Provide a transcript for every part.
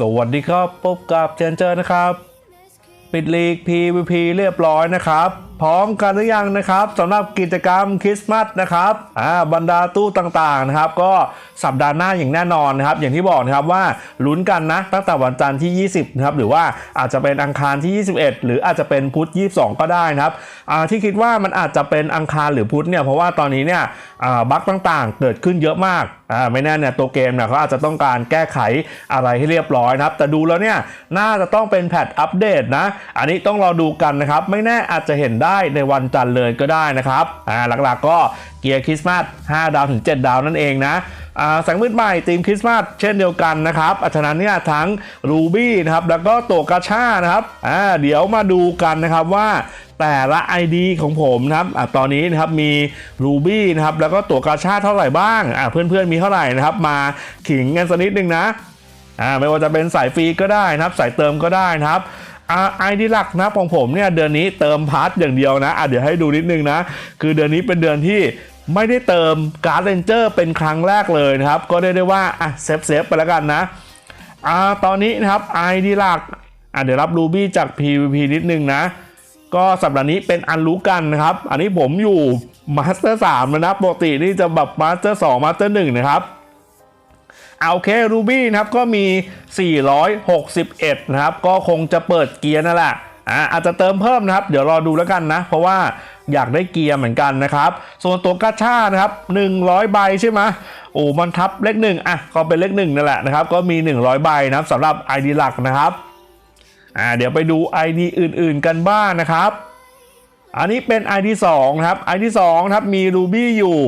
สวัสดีครับ พบกับเจนเจอร์นะครับ ปิดลีก PVP เรียบร้อยนะครับพร้อมกันหรือยังนะครับสำหรับกิจกรรมคริสต์มาสนะครับอ่าบรรดาตู้ต่างๆนะครับ ก็สัปดาห์หน้าอย่างแน่นอนนะครับ อย่างที่บอกนะครับว่าลุ้นกันนะตั้งแต่วันจันทร์ที่ 20นะครับหรือว่าอาจจะเป็นอังคารที่ 21 หรืออาจจะเป็นพุธ22 ก็ได้นะครับอ่าที่คิดว่ามันอาจจะเป็นอังคารหรือพุธเนี่ยเพราะว่าตอนนี้เนี่ยอ่าบั๊กต่างๆ เกิดขึ้นเยอะมากอ่าไม่แน่เนี่ยตัวเกมเนี่ยเขาอาจจะต้องการแก้ไขอะไรให้เรียบร้อยนะครับ แต่ดูแล้วเนี่ยน่าจะต้องเป็นแพทอัปเดตนะ อันนี้ต้องรอดูกันนะครับไม่แน่อาจจะเห็นได้ในวันจันทร์เลยก็ได้นะครับอ่าหลักๆก็เกียร์คริสต์มาส5ดาวถึง 7 ดาวนั่นเองนะอ่าแสงมืดใหม่ทีมคริสต์มาสเช่นเดียวกันนะครับอัฉะนั้นเนี่ยทั้งรูบี้นะครับแล้วก็ตัวกาชานะครับอ่าเดี๋ยวมาดูกันนะครับว่าแต่ละ ID ของผมนะครับอตอนนี้นะครับมี Ruby นะครับแล้วก็ตัวกาชาเท่าไหร่บ้างอะเพื่อนๆมีเท่าไหร่นะครับมาขิงกันสักนิดนึงนะอ่าไม่ว่าจะเป็นสายฟรีก็ได้นะครับ สายเติมก็ได้นะครับ ไอดีหลักนะของผมเนี่ยเดือนนี้เติมพาร์ทอย่างเดียวนะะเดี๋ยวให้ดูนิดนึงนะ คือเดือนนี้เป็นเดือนที่ไม่ได้เติมการ์ดเรนเจอร์เป็นครั้งแรกเลยนะครับ ก็ได้ได้ว่าอะเซฟเซฟไปแล้วกันนะอ่าตอนนี้นะครับ ID หลักอะเดี๋ยวรับ Ruby จาก PVP นิดนึงนะ ก็สัปดาห์นี้เป็นอันรู้กันนะครับ อันนี้ผมอยู่มาสเตอร์3แล้วนะปกตินี่จะแบบมาสเตอร์2มาสเตอร์1นะครับ เอาโอเครูบี้นะครับก็มี 461 นะครับ ก็คงจะเปิดเกียร์นั่นแหละอ่าอาจจะเติมเพิ่มนะครับ เดี๋ยวรอดูแล้วกันนะ เพราะว่าอยากได้เกียร์เหมือนกันนะครับ ส่วนตัวกาชานะครับ 100 ใบใช่ไหมโอ้มันทับเลขหนึ่งอะก็เป็นเลขหนึ่งนั่นแหละนะครับ ก็มี 100 ใบนะครับสำหรับ ID หลักนะครับอ่าเดี๋ยวไปดู ID อื่น ๆ กันบ้างนะครับ อันนี้เป็น ID 2นะครับ ID 2นะครับมี Ruby อยู่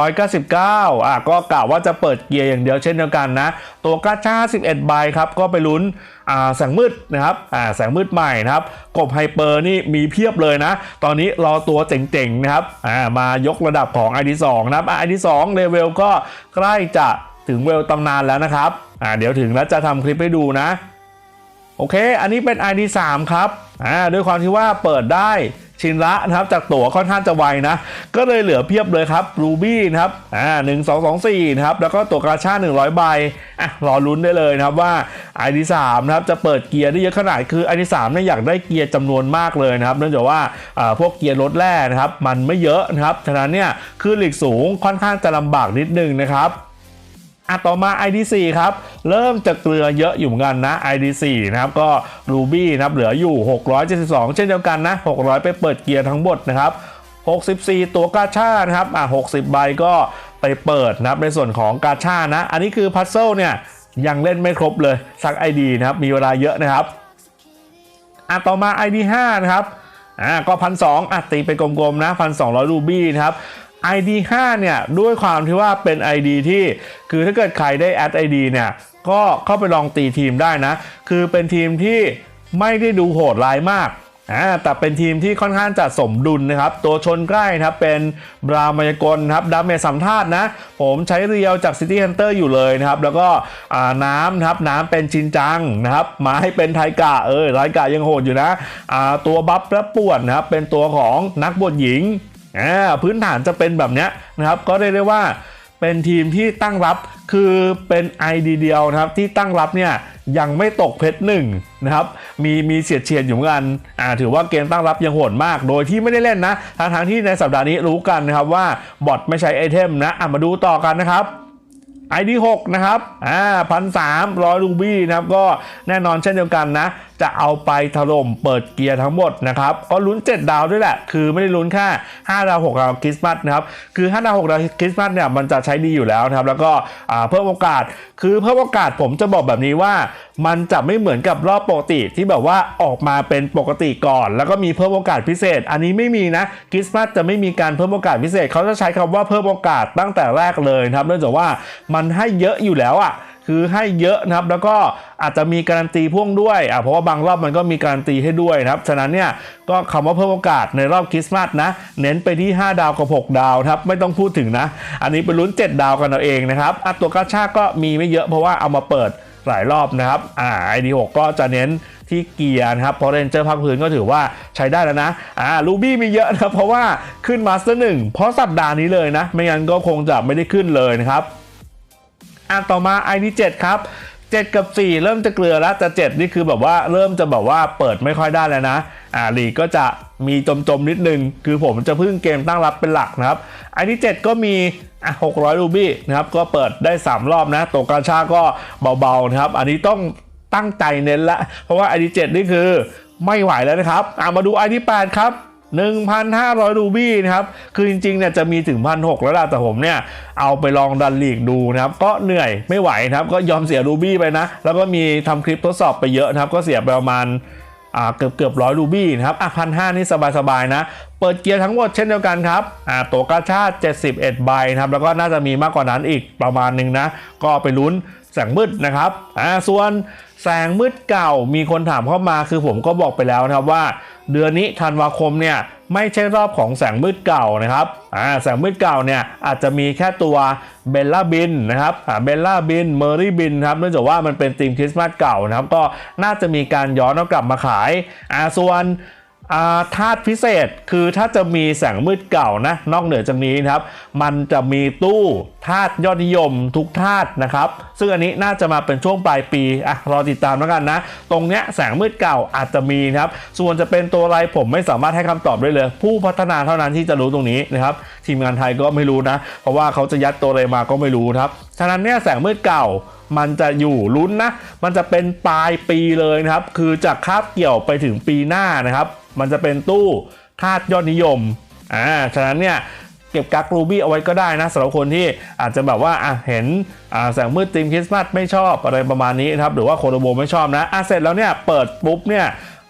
699อะก็กล่าวว่าจะเปิดเกียร์อย่างเดียวเช่นเดียวกันนะ ตัวกาชา11 ใบครับ ก็ไปลุ้นอ่าแสงมืดนะครับอ่าแสงมืดใหม่นะครับ กบไฮเปอร์นี่มีเพียบเลยนะ ตอนนี้รอตัวเจ๋งๆนะครับอ่ามายกระดับของ ID 2นะครับอะ ID 2เลเวลก็ใกล้จะถึงเวลตำนานแล้วนะครับอ่าเดี๋ยวถึงแล้วจะทำคลิปให้ดูนะ โอเค อันนี้เป็น ID 3ครับอ่าด้วยความที่ว่าเปิดได้ ชินละนะครับจากตั๋วค่อนข้างจะไวนะ ก็เลยเหลือเพียบเลยครับ Ruby นะครับอ่า1 2 2 4นะครับแล้วก็ตัวกาชา100ใบอะรอลุ้นได้เลยนะครับว่า ID 3นะครับจะเปิดเกียร์ได้เยอะขนาดคือ ID 3เนี่ยอยากได้เกียร์จำนวนมากเลยนะครับเนื่องจากว่าอ่าพวกเกียร์รถแร่นะครับมันไม่เยอะนะครับฉะนั้นเนี่ยคือหลีกสูงค่อนข้างจะลำบากนิดนึงนะครับ อะต่อมา ID4 ครับ เริ่มจะเกลือเยอะอยู่เหมือนกันนะ ID4 นะครับก็ Ruby นะครับเหลืออยู่ 672 เช่นเดียวกันนะ 600 ไปเปิดเกียร์ทั้งหมดนะครับ64 ตัวกาชานะครับอะ60 ใบก็ไปเปิดนะครับในส่วนของกาชานะ อันนี้คือพัซเซิลเนี่ยยังเล่นไม่ครบเลยสัก ID นะครับมีเวลาเยอะนะครับอะต่อมา ID5 นะครับอ่าก็พันสองอะตีไปกลมๆนะพันสองร้อยรูบี้นะครับ ID 5 เนี่ย ด้วยความที่ว่าเป็น ID ที่ คือถ้าเกิดใครได้แอด ID เนี่ย ก็เข้าไปลองตีทีมได้นะ คือเป็นทีมที่ไม่ได้ดูโหดร้ายมากอ่าแต่เป็นทีมที่ค่อนข้างจะสมดุลนะครับ ตัวชนใกล้นะครับ เป็นบรามายกลนครับดาเมสัมธาตนะ ผมใช้เรียวจาก City Hunter อยู่เลยนะครับ แล้วก็น้ำนะครับ น้ำเป็นชินจังนะครับ ไมาให้เป็นไทกะ เออไทกะยังโหดอยู่นะอ่าตัวบัฟและป่วนนะครับ เป็นตัวของนักบวชหญิง อ่าพื้นฐานจะเป็นแบบนี้นะครับ ก็ได้เรียกว่าเป็นทีมที่ตั้งรับคือเป็นไอดีเดียวนะครับที่ตั้งรับเนี่ยยังไม่ตกเพชรหนึ่งนะครับมีมีเฉียดเฉียดอยู่เหมือนกันอ่าถือว่าเกมตั้งรับยังโหดมาก โดยที่ไม่ได้เล่นนะทางทางที่ในสัปดาห์นี้รู้กันนะครับว่าบอทไม่ใช้ไอเทมนะอะมาดูต่อกันนะครับ ID 6นะครับอ่าพันสามร้อยรูบี้นะครับก็แน่นอนเช่นเดียวกันนะ จะเอาไปถล่มเปิดเกียร์ทั้งหมดนะครับก็ลุ้น 7 ดาวด้วยแหละ คือไม่ได้ลุ้นแค่5ดาว6ดาวคริสต์มาสนะครับคือ5ดาว6ดาวคริสต์มาสเนี่ยมันจะใช้ดีอยู่แล้วนะครับแล้วก็เพิ่มโอกาส คือเพิ่มโอกาสผมจะบอกแบบนี้ว่า มันจะไม่เหมือนกับรอบปกติที่แบบว่าออกมาเป็นปกติก่อน แล้วก็มีเพิ่มโอกาสพิเศษ อันนี้ไม่มีนะคริสต์มาสจะไม่มีการเพิ่มโอกาสพิเศษเขาจะใช้คำว่าเพิ่มโอกาสตั้งแต่แรกเลยนะครับเนื่องจากว่ามันให้เยอะอยู่แล้วอะ คือให้เยอะนะครับ แล้วก็อาจจะมีการันตีพ่วงด้วยอะเพราะว่าบางรอบมันก็มีการันตีให้ด้วยนะครับ ฉะนั้นเนี่ยก็คำว่าเพิ่มโอกาสในรอบคริสต์มาสนะ เน้นไปที่ 5 ดาวกับ 6 ดาวนะครับไม่ต้องพูดถึงนะ อันนี้เป็นลุ้น 7 ดาวกันเอาเองนะครับอะตัวกาชาก็มีไม่เยอะเพราะว่าเอามาเปิดหลายรอบนะครับอ่า ID6 ก็จะเน้นที่เกียร์นะครับเพราะเรนเจอร์ภาคพื้นก็ถือว่าใช้ได้แล้วนะอ่าลูบี้มีเยอะนะเพราะว่าขึ้นมาสเตอร์หนึ่งเพราะสัปดาห์นี้เลยนะ ไม่งั้นก็คงจะไม่ได้ขึ้นเลยนะครับ อะต่อมา ID 7ครับ 7 กับ 4 เริ่มจะเกลือแล้วแต่7นี่คือแบบว่าเริ่มจะแบบว่าเปิดไม่ค่อยได้แล้วนะอ่าลีก็จะมีจมๆนิดนึง คือผมจะพึ่งเกมตั้งรับเป็นหลักนะครับ อันที่ 7 ก็มีอะ600รูบี้นะครับ ก็เปิดได้ 3 รอบนะตัวกาชาก็เบาๆนะครับ อันนี้ต้องตั้งใจเน้นละ เพราะว่าไอดีเจ็ดนี่คือไม่ไหวแล้วนะครับอะมาดูไอดีแปดครับ 1,500 รูบี้นะครับ คือจริงๆเนี่ยจะมีถึง 1,600 แล้วล่ะ แต่ผมเนี่ย เอาไปลองดันลีกดูนะครับ ก็เหนื่อยไม่ไหวนะครับ ก็ยอมเสียรูบี้ไปนะ แล้วก็มีทำคลิปทดสอบไปเยอะนะครับ ก็เสียไปประมาณอ่าเกือบเกือบร้อยรูบี้นะครับ อะพันห้านี่สบายๆนะ เปิดเกียร์ทั้งหมดเช่นเดียวกันครับ อ่าตัวกาชาติ 71 ใบนะครับ แล้วก็น่าจะมีมากกว่านั้นอีกประมาณหนึ่งนะ ก็ไปลุ้นแสงมืดนะครับ อ่า ส่วนแสงมืดเก่ามีคนถามเข้ามาคือผมก็บอกไปแล้วนะครับว่า เดือนนี้ธันวาคมเนี่ยไม่ใช่รอบของแสงมืดเก่านะครับอ่าแสงมืดเก่าเนี่ยอาจจะมีแค่ตัวเบลล่าบินนะครับอ่าเบลล่าบินเมอรี่บินครับเนื่องจากว่ามันเป็นธีมคริสต์มาสเก่านะครับ ก็น่าจะมีการย้อนเอากลับมาขายอ่าส่วนาธาตุพิเศษคือถ้าจะมีแสงมืดเก่านะนอกเหนือจากนี้นะครับ มันจะมีตู้ธาตุยอดนิยมทุกธาตุนะครับ ซึ่งอันนี้น่าจะมาเป็นช่วงปลายปีอะรอติดตามแล้วกันนะ ตรงเนี้ยแสงมืดเก่าอาจจะมีนะครับส่วนจะเป็นตัวอะไรผมไม่สามารถให้คำตอบได้เลย ผู้พัฒนาเท่านั้นที่จะรู้ตรงนี้นะครับทีมงานไทยก็ไม่รู้นะ เพราะว่าเขาจะยัดตัวอะไรมาก็ไม่รู้ครับฉะนั้นเนี่ยแสงมืดเก่ามันจะอยู่ลุ้นนะ มันจะเป็นปลายปีเลยนะครับ คือจากคาบเกี่ยวไปถึงปีหน้านะครับ มันจะเป็นตู้ธาตุยอดนิยม อ่า ฉะนั้นเนี่ย เก็บกักรูบี้เอาไว้ก็ได้นะสำหรับคนที่อาจจะแบบว่าอะเห็นอ่าแสงมืดธีมคริสต์มาสไม่ชอบอะไรประมาณนี้นะครับหรือว่าโคโดโบไม่ชอบนะอะเสร็จแล้วเนี่ยเปิดปุ๊บเนี่ย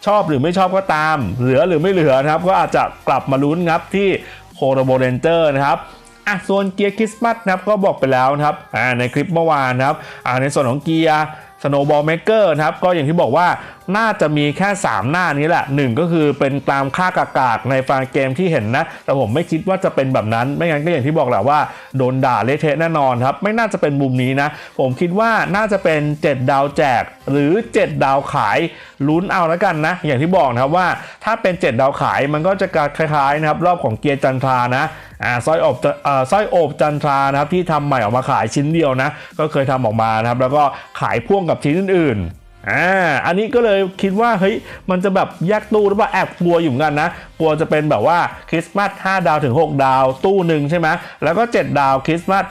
ชอบหรือไม่ชอบก็ตาม เหลือหรือไม่เหลือนะครับ ก็อาจจะกลับมาลุ้นครับที่โคโดโบเรนเจอร์นะครับอะส่วนเกียร์คริสต์มาสนะครับก็บอกไปแล้วนะครับอ่าในคลิปเมื่อวานนะครับอ่าในส่วนของเกียร์ สโนว์บอลเมเกอร์นะครับก็อย่างที่บอกว่าน่าจะมีแค่ 3 หน้านี้แหละหนึ่งก็คือเป็นตามค่ากากากในฟางเกมที่เห็นนะ แต่ผมไม่คิดว่าจะเป็นแบบนั้น ไม่งั้นก็อย่างที่บอกแหละว่าโดนด่าเละเทะแน่นอนครับ ไม่น่าจะเป็นมุมนี้นะ ผมคิดว่าน่าจะเป็น 7 ดาวแจก หรือ 7 ดาวขายลุ้นเอาแล้วกันนะ อย่างที่บอกนะครับว่าถ้าเป็น 7 ดาวขายมันก็จะคล้ายๆนะครับรอบของเกียร์จันทรานะ อ่าสร้อยอบจะอ่าสร้อยโอบจันทรานะครับที่ทำใหม่ออกมาขายชิ้นเดียวนะก็เคยทำออกมานะครับแล้วก็ขายพ่วงกับชิ้นอื่นอ่า อันนี้ก็เลยคิดว่าเฮ้ยมันจะแบบแยกตู้หรือเปล่าแอบกลัวอยู่เหมือนกันนะ กลัวจะเป็นแบบว่าคริสต์มาส5ดาวถึง 6 ดาวตู้หนึ่งใช่ไหมแล้วก็ 7 ดาวคริสต์มาส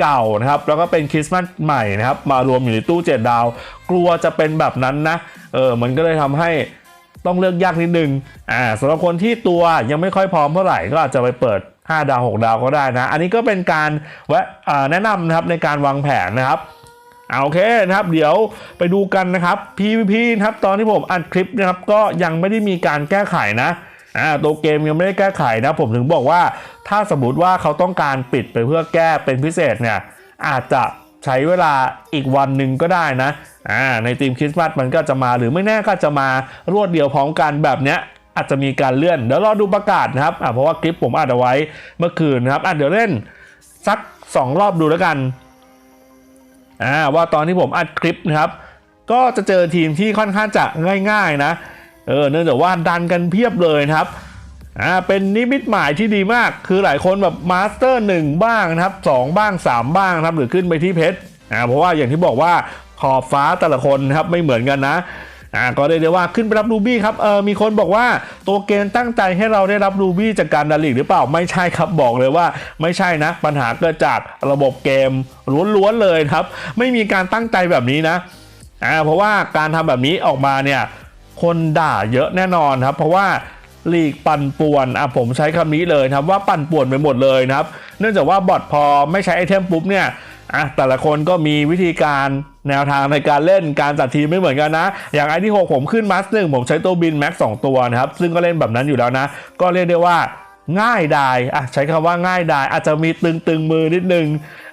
เก่านะครับ แล้วก็เป็นคริสต์มาสใหม่นะครับ มารวมอยู่ในตู้ 7 ดาว กลัวจะเป็นแบบนั้นนะ เออมันก็เลยทำให้ต้องเลือกยากนิดนึง อ่าสำหรับคนที่ตัวยังไม่ค่อยพร้อมเท่าไหร่ก็อาจจะไปเปิด 5 ดาว 6 ดาวก็ได้นะ อันนี้ก็เป็นการแวะแนะนำนะครับในการวางแผนนะครับเอาโอเคนะครับ เดี๋ยวไปดูกันนะครับ PVP นะครับตอนที่ผมอัดคลิปนะครับก็ยังไม่ได้มีการแก้ไขนะอ่าตัวเกมยังไม่ได้แก้ไขนะผมถึงบอกว่า ถ้าสมมติว่าเขาต้องการปิดไปเพื่อแก้เป็นพิเศษเนี่ยอาจจะใช้เวลาอีกวันหนึ่งก็ได้นะอ่าในทีมคริสต์มาสมันก็จะมาหรือไม่แน่ก็จะมารวดเดียวพร้อมกันแบบเนี้ย อาจจะมีการเลื่อน เดี๋ยวรอดูประกาศนะครับเพราะว่าคลิปผมอัดเอาไว้เมื่อคืนนะครับอะเดี๋ยวเล่นสัก 2 รอบดูแล้วกันอ่าว่าตอนที่ผมอัดคลิปนะครับ ก็จะเจอทีมที่ค่อนข้างจะง่าย ๆนะเออเนื่องจากว่าดันกันเพียบเลยนะครับอ่าเป็นนิมิตหมายที่ดีมาก คือหลายคนแบบมาสเตอร์หนึ่งบ้างนะครับสองบ้างสามบ้างนะครับหรือขึ้นไปที่เพชรอ่าเพราะว่าอย่างที่บอกว่าขอบฟ้าแต่ละคนนะครับไม่เหมือนกันนะ อ่าก็เรียกได้ว่าขึ้นไปรับรูบี้ครับเออมีคนบอกว่าตัวเกมตั้งใจให้เราได้รับรูบี้จากการดันลีกหรือเปล่าไม่ใช่ครับบอกเลยว่าไม่ใช่นะ ปัญหาเกิดจากระบบเกมล้วนๆเลยครับ ไม่มีการตั้งใจแบบนี้นะอ่าเพราะว่าการทำแบบนี้ออกมาเนี่ยคนด่าเยอะแน่นอนครับ เพราะว่าลีกปั่นป่วนอะผมใช้คำนี้เลยครับว่าปั่นป่วนไปหมดเลยนะครับ เนื่องจากว่าบอทพอไม่ใช้ไอเทมปุ๊บเนี่ย อะแต่ละคนก็มีวิธีการแนวทางในการเล่นการจัดทีมไม่เหมือนกันนะ อย่างไอที่ 6 ผมขึ้นมัสหนึ่งผมใช้ตัวบินแม็กสองตัวนะครับ ซึ่งก็เล่นแบบนั้นอยู่แล้วนะ ก็เรียกได้ว่าง่ายดายอะใช้คำว่าง่ายดาย อาจจะมีตึงตึงมือนิดนึง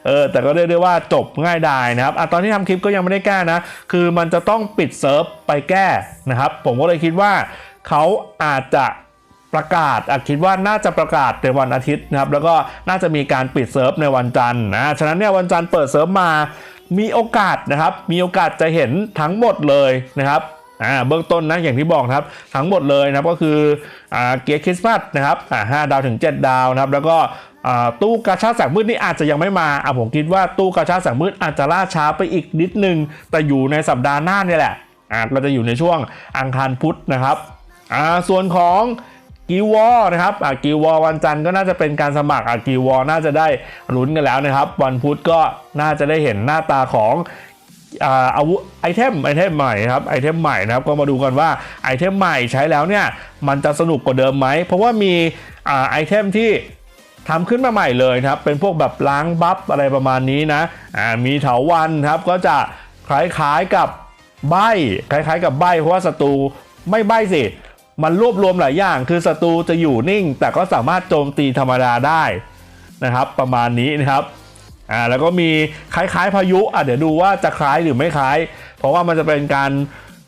เออแต่ก็เรียกได้ว่าจบง่ายดายนะครับอะตอนที่ทำคลิปก็ยังไม่ได้แก้นะ คือมันจะต้องปิดเซิร์ฟไปแก้นะครับ ผมก็เลยคิดว่าเขาอาจจะ ประกาศอะคิดว่าน่าจะประกาศในวันอาทิตย์นะครับแล้วก็น่าจะมีการปิดเซิร์ฟในวันจันทร์นะฉะนั้นเนี่ยวันจันทร์เปิดเซิร์ฟมา มีโอกาสนะครับมีโอกาสจะเห็นทั้งหมดเลยนะครับอ่าเบื้องต้นนะอย่างที่บอกครับทั้งหมดเลยนะครับก็คืออ่าเกียร์คริสต์มาสนะครับอ่าห้าดาวถึง 7 ดาวนะครับแล้วก็ตู้กาชาดแสงมืดนี่อาจจะยังไม่มาอะผมคิดว่าตู้กาชาดแสงมืดอาจจะล่าช้าไปอีกนิดนึง แต่อยู่ในสัปดาห์หน้านี่แหละอ่าเราจะอยู่ในช่วงอังคารพุธนะครับอ่าส่วนของ กิวอนะครับอ่ากิวอวันจันทร์ก็น่าจะเป็นการสมัครอ่ากิวอน่าจะได้ลุ้นกันแล้วนะครับ วันพุธก็น่าจะได้เห็นหน้าตาของอ่าอาวุธไอเทมไอเทมใหม่ครับไอเทมใหม่นะครับก็มาดูกันว่าไอเทมใหม่ใช้แล้วเนี่ยมันจะสนุกกว่าเดิมไหม เพราะว่ามีอ่าไอเทมที่ทำขึ้นมาใหม่เลยครับ เป็นพวกแบบล้างบัฟอะไรประมาณนี้นะมีเถาวันครับก็จะคล้ายๆกับใบคล้ายๆกับใบเพราะว่าศัตรูไม่ใบสิ มันรวบรวมหลายอย่าง คือศัตรูจะอยู่นิ่ง แต่ก็สามารถโจมตีธรรมดาได้นะครับ ประมาณนี้นะครับอ่าแล้วก็มีคล้ายๆพายุอะเดี๋ยวดูว่าจะคล้ายหรือไม่คล้าย เพราะว่ามันจะเป็นการ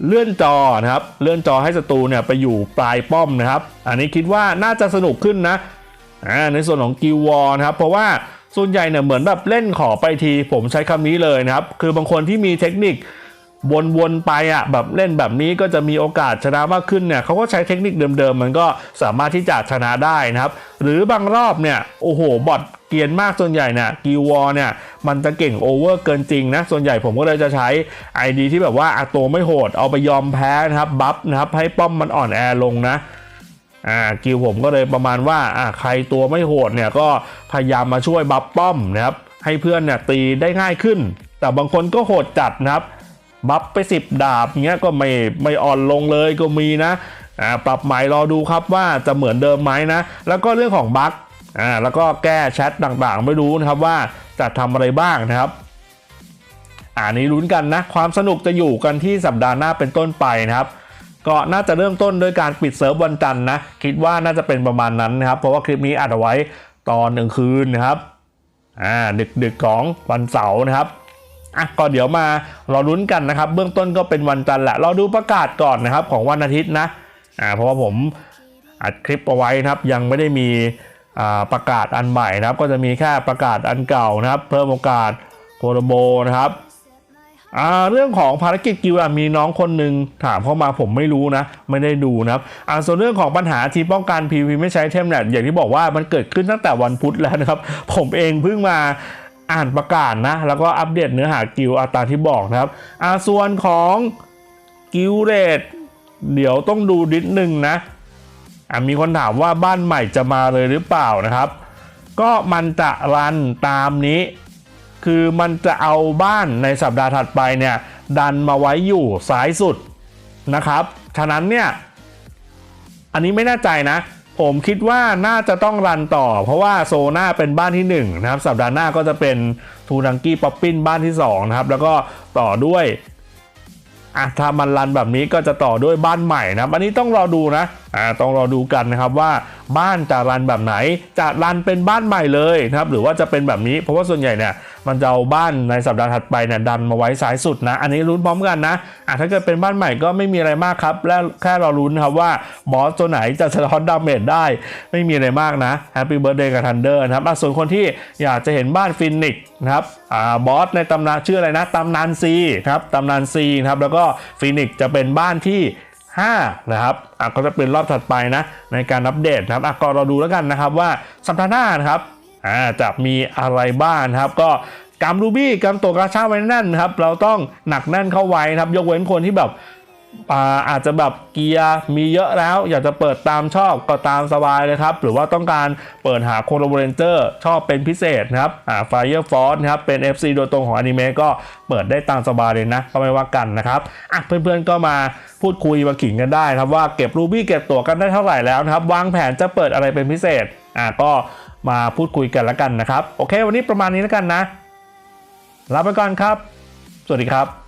เลื่อนจอนะครับเลื่อนจอให้ศัตรูเนี่ยไปอยู่ปลายป้อมนะครับ อันนี้คิดว่าน่าจะสนุกขึ้นนะอ่าในส่วนของกิววอร์นะครับ เพราะว่าส่วนใหญ่เนี่ยเหมือนแบบเล่นขอไปทีผมใช้คำนี้เลยนะครับ คือบางคนที่มีเทคนิค วนๆไปอะแบบเล่นแบบนี้ก็จะมีโอกาสชนะมากขึ้นเนี่ยเขาก็ใช้เทคนิคเดิมๆ มันก็สามารถที่จะชนะได้นะครับ หรือบางรอบเนี่ยโอ้โหบอทเกียนมากส่วนใหญ่เนี่ยกิววอร์เนี่ยมันจะเก่งโอเวอร์เกินจริงนะส่วนใหญ่ผมก็เลยจะใช้ ID ที่แบบว่าอะตัวไม่โหดเอาไปยอมแพ้นะครับบัฟนะครับให้ป้อมมันอ่อนแอลงนะอ่ากิวผมก็เลยประมาณว่าอ่าใครตัวไม่โหดเนี่ยก็พยายามมาช่วยบัฟป้อมนะครับให้เพื่อนเนี่ยตีได้ง่ายขึ้น แต่บางคนก็โหดจัดนะครับ บัฟไป 10 ดาบเงี้ยก็ไม่ไม่อ่อนลงเลยก็มีนะอ่าปรับใหม่รอดูครับว่าจะเหมือนเดิมไหมนะ แล้วก็เรื่องของบั๊กอ่าแล้วก็แก้แชทต่างๆ ไม่รู้นะครับว่าจะทำอะไรบ้างนะครับอ่านี้ลุ้นกันนะ ความสนุกจะอยู่กันที่สัปดาห์หน้าเป็นต้นไปนะครับ ก็น่าจะเริ่มต้นด้วยการปิดเซิร์ฟวันจันทร์นะ คิดว่าน่าจะเป็นประมาณนั้นนะครับ เพราะว่าคลิปนี้อัดเอาไว้ตอนหนึ่งคืนนะครับอ่าดึกๆของวันเสาร์นะครับ อะก็เดี๋ยวมารอลุ้นกันนะครับ เบื้องต้นก็เป็นวันจันทร์แหละเราดูประกาศก่อนนะครับของวันอาทิตย์นะอ่าเพราะว่าผมอัดคลิปเอาไว้นะครับ ยังไม่ได้มีอ่าประกาศอันใหม่นะครับ ก็จะมีแค่ประกาศอันเก่านะครับ เพิ่มโอกาสโคโรโบนะครับอ่าเรื่องของภารกิจกิวมีน้องคนหนึ่งถามเข้ามาผมไม่รู้นะ ไม่ได้ดูนะครับอ่าส่วนเรื่องของปัญหาทีป้องกัน PVP ไม่ใช้เทมเนี่ยอย่างที่บอกว่ามันเกิดขึ้นตั้งแต่วันพุธแล้วนะครับ ผมเองเพิ่งมา อ่านประกาศนะ แล้วก็อัปเดตเนื้อหากิวอาตามที่บอกนะครับอ่าส่วนของกิวเรทเดี๋ยวต้องดูนิดนึงนะอ่ามีคนถามว่าบ้านใหม่จะมาเลยหรือเปล่านะครับ ก็มันจะรันตามนี้ คือมันจะเอาบ้านในสัปดาห์ถัดไปเนี่ยดันมาไว้อยู่ซ้ายสุดนะครับ ฉะนั้นเนี่ย อันนี้ไม่แน่ใจนะ ผมคิดว่าน่าจะต้องรันต่อ เพราะว่าโซน่าเป็นบ้านที่1นะครับ สัปดาห์หน้าก็จะเป็นทูนังกี้ป๊อปปิ้นบ้านที่2นะครับ แล้วก็ต่อด้วยอะถ้ามันรันแบบนี้ก็จะต่อด้วยบ้านใหม่นะครับ อันนี้ต้องรอดูนะ อ่าต้องรอดูกันนะครับว่าบ้านจะรันแบบไหนจะรันเป็นบ้านใหม่เลยนะครับหรือว่าจะเป็นแบบนี้เพราะว่าส่วนใหญ่เนี่ยมันจะเอาบ้านในสัปดาห์ถัดไปเนี่ยดันมาไว้ซ้ายสุดนะ อันนี้ลุ้นพร้อมกันนะอะถ้าเกิดเป็นบ้านใหม่ก็ไม่มีอะไรมากครับและแค่เราลุ้นครับว่าบอสตัวไหนจะสะท้อนดาเมจได้ ไม่มีอะไรมากนะแฮปปี้เบิร์ดเดย์กับทันเดอร์นะครับส่วนคนที่อยากจะเห็นบ้านฟินิกส์นะครับอ่าบอสในตำนานชื่ออะไรนะตำนานซีครับตำนานซีนะครับแล้วก็ฟินิกส์จะเป็นบ้านที่ 5นะครับอะก็จะเป็นรอบถัดไปนะในการอัปเดตนะครับอะก็เราดูแล้วกันนะครับว่าสัปดาห์หน้านะครับอ่าจะมีอะไรบ้างครับ ก็กำรูบี้กำตัวกระชาไว้แน่นนะครับเราต้องหนักแน่นเข้าไว้ครับยกเว้นคนที่แบบ อาจจะแบบเกียร์มีเยอะแล้ว อยากจะเปิดตามชอบก็ตามสบายเลยครับ หรือว่าต้องการเปิดหาโคโลเรนเจอร์ชอบเป็นพิเศษนะครับอ่า Fire Force นะครับเป็น FC โดยตรงของอนิเมะก็เปิดได้ตามสบายเลยนะ ก็ไม่ว่ากันนะครับอะเพื่อนๆก็มาพูดคุยมาขิงกันได้ครับว่าเก็บรูบี้เก็บตั๋วกันได้เท่าไหร่แล้วนะครับวางแผนจะเปิดอะไรเป็นพิเศษอะก็มาพูดคุยกันแล้วกันนะครับ โอเค วันนี้ประมาณนี้แล้วกันนะลาไปก่อนครับ สวัสดีครับ